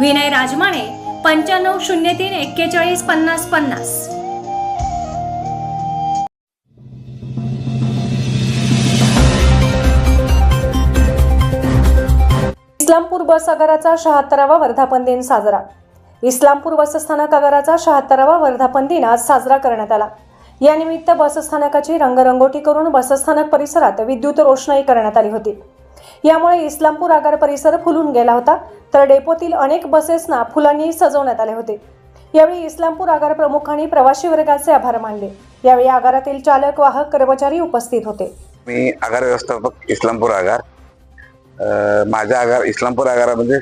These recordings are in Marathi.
विनय राजमाने पंच्याण्णव शून्य तीन एक्केचाळीस पन्नास पन्नास. इस्लामपूर बस आगाराचा शहात्तरावा वर्धापन दिन साजरा. इस्लामपूर बसस्थानक आगाराचा शहात्तरावा वर्धापन दिन आज साजरा करण्यात आला. यानिमित्त बसस्थानकाची रंगरंगोटी करून बसस्थानक परिसरात विद्युत रोषणाई करण्यात आली होती. यामुळे इस्लामपूर आगार परिसर फुलून गेला होता. तर डेपोतील अनेक बसेसना फुलांनी सजवण्यात आले होते. यावेळी इस्लामपूर आगार प्रमुखांनी प्रवासी वर्गाचे आभार मानले. यावेळी आगारातील चालक वाहक कर्मचारी उपस्थित होते. मी आगार व्यवस्थापक इस्लामपूर आगार. माझ्या आगार इस्लामपूर आगारामध्ये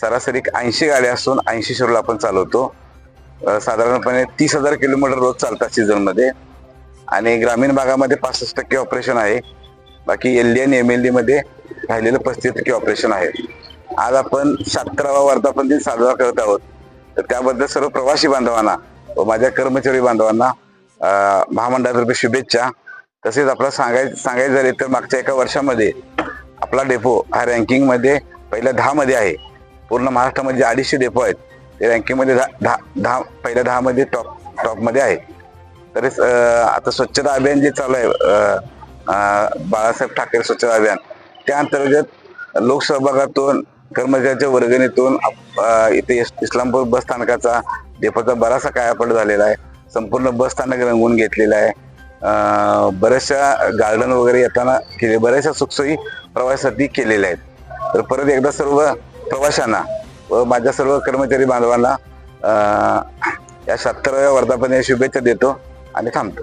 सरासरी ऐंशी गाड्या असून ऐंशी शेड्यूल आपण चालवतो. साधारणपणे तीस हजार किलोमीटर रोज चालतात सीझनमध्ये आणि ग्रामीण भागामध्ये पासष्ट टक्के ऑपरेशन आहे. बाकी एल डी आणि एम एल डी मध्ये राहिलेलं पस्तीस टक्के ऑपरेशन आहे. आज आपण सतरावा वर्धापन दिन साजरा करत आहोत. तर त्याबद्दल सर्व प्रवासी बांधवांना व माझ्या कर्मचारी बांधवांना महामंडळातर्फे शुभेच्छा. तसेच आपला सांगाय सांगायचं झाले तर मागच्या एका वर्षामध्ये आपला डेपो हा रँकिंगमध्ये पहिल्या दहामध्ये आहे. पूर्ण महाराष्ट्रामध्ये जे अडीचशे डेपो आहेत ते रँकिंगमध्ये दहा दहा दहा पहिल्या दहामध्ये टॉप टॉपमध्ये आहे. तरीच आता स्वच्छता अभियान जे चालू आहे बाळासाहेब ठाकरे स्वच्छता अभियान. त्या अंतर्गत लोकसहभागातून कर्मचाऱ्यांच्या वर्गणीतून इथे इस्लामपूर बस स्थानकाचा डेपोचा बराचसा कायापड झालेला आहे संपूर्ण बस स्थानक रंगवून घेतलेलं आहे. बऱ्याचशा गार्डन वगैरे येताना केले बऱ्याचशा सुखसोयी प्रवासासाठी केलेल्या आहेत. तर परत एकदा सर्व प्रवाशांना व माझ्या सर्व कर्मचारी बांधवांना या सत्तराव्या वर्धापने शुभेच्छा देतो आणि थांबतो.